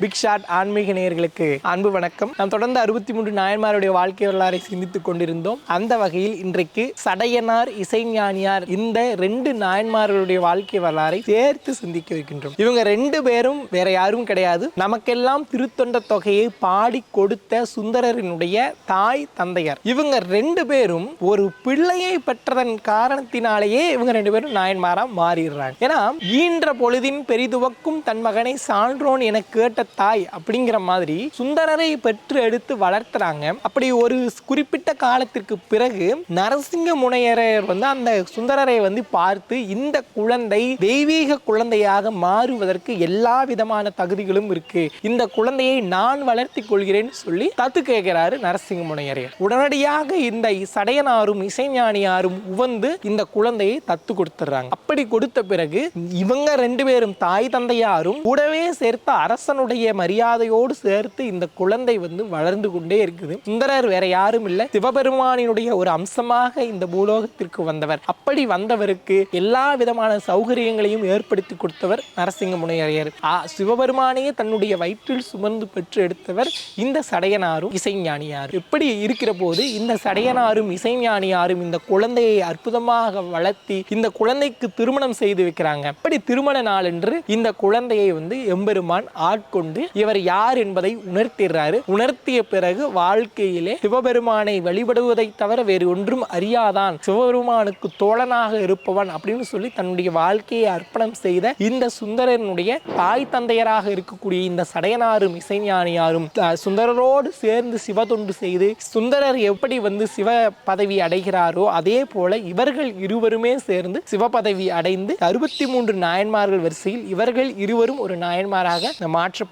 Big shot ஆன்மீக நேயர்களுக்கு அன்பு வணக்கம். நாம் தொடர்ந்து அறுபத்தி மூன்று நாயன்மாருடைய வாழ்க்கை வரலாறை சிந்தித்துக் கொண்டிருந்தோம். அந்த வகையில் இன்றைக்கு சடையனார் இசைஞானியார் இந்த ரெண்டு நாயன்மார்களுடைய வாழ்க்கை வரலாறை சேர்த்து சிந்திக்க இருக்கின்றோம். இவங்க ரெண்டு பேரும் வேற யாரும் கிடையாது. நமக்கெல்லாம் திருத்தொண்ட தொகையை பாடி கொடுத்த சுந்தரரினுடைய தாய் தந்தையார். இவங்க ரெண்டு பேரும் ஒரு பிள்ளையை பெற்றதன் காரணத்தினாலேயே இவங்க ரெண்டு பேரும் நாயன்மாரா மாறிடுறாங்க. ஏன்னா ஈன்ற பொழுதின் பெரிதுவக்கும் தன் மகனை சான்றோன் என கேட்ட தாய் அப்படிங்கிற மாதிரி சுந்தரரை பெற்று எடுத்து வளர்த்துறாங்க. அப்படி ஒரு குறிப்பிட்ட காலத்திற்கு பிறகு நரசிங்க முனையரர் வந்து அந்த சுந்தரரை வந்து பார்த்து இந்த குழந்தை தெய்வீக குழந்தையாக மாறுவதற்கு எல்லா விதமான தகுதிகளும் இருக்கு. இந்த குழந்தையை நான் வளர்த்தி கொள்கிறேன் சொல்லி தத்து கேட்கிறாரு நரசிங்க முனையரையர் உடனடியாக இந்த சடையனாரும் இசைஞானியாரும் உவந்து இந்த குழந்தையை தத்து கொடுத்துறாங்க. அப்படி கொடுத்த பிறகு இவங்க ரெண்டு பேரும் தாய் தந்தையாரும் கூடவே சேர்த்த அரசனுடைய மரியாதையோடு சேர்த்து இந்த குழந்தை வந்து வளர்ந்து கொண்டே இருக்குது. சுந்தரர் வேற யாரும் இல்லை சிவபெருமானினுடைய ஒரு அம்சமாக இந்த பூலோகத்திற்கு வந்தவர். அப்படி வந்தவருக்கு எல்லா விதமான சௌகரியங்களையும் ஏற்படுத்தி கொடுத்தவர் நரசிங்க முனையரையர் ஆ, சிவபெருமானையே தன்னுடைய வயிற்றில் சுமந்து பெற்று எடுத்தவர் இந்த சடையனாரும் இசைஞானியார். இப்படி இருக்கிற போது இந்த சடையனாரும் இசைஞானியாரும் இந்த குழந்தையை அற்புதமாக வளர்த்தி இந்த குழந்தைக்கு திருமணம் செய்து வைக்கிறாங்க. அப்படி திருமண நாளன்று இந்த குழந்தையை வந்து எம்பெருமான் ஆட்கொண்டு இவர் யார் என்பதை உணர்த்திடுறாரு. உணர்த்திய பிறகு வாழ்க்கையிலே சிவபெருமானை வழிபடுவதை தவிர வேறு ஒன்றும் அறியாதான். சிவபெருமானுக்கு தோழனாக இருப்பவன் அப்படின்னு சொல்லி தன்னுடைய வாழ்க்கையை அர்ப்பணம் செய்த இந்த சுந்தரனுடைய தாய் தந்தையராக இருக்கக்கூடிய இந்த சடையனாரும் இசைஞானியாரும் சுந்தரரோடு சேர்ந்து சிவ தொண்டு செய்து சுந்தரர் எப்படி வந்து சிவ பதவி அடைகிறாரோ அதே போல இவர்கள் இருவருமே சேர்ந்து சிவபதவி அடைந்து அறுபத்தி மூன்று நாயன்மார்கள் வரிசையில் இவர்கள் இருவரும் ஒரு நாயன்மாராக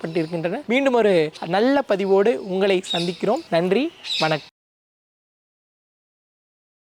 மாற்றப்பட்டிருக்கின்றனர் மீண்டும் ஒரு நல்ல பதிவோடு உங்களை சந்திக்கிறோம். நன்றி வணக்கம்.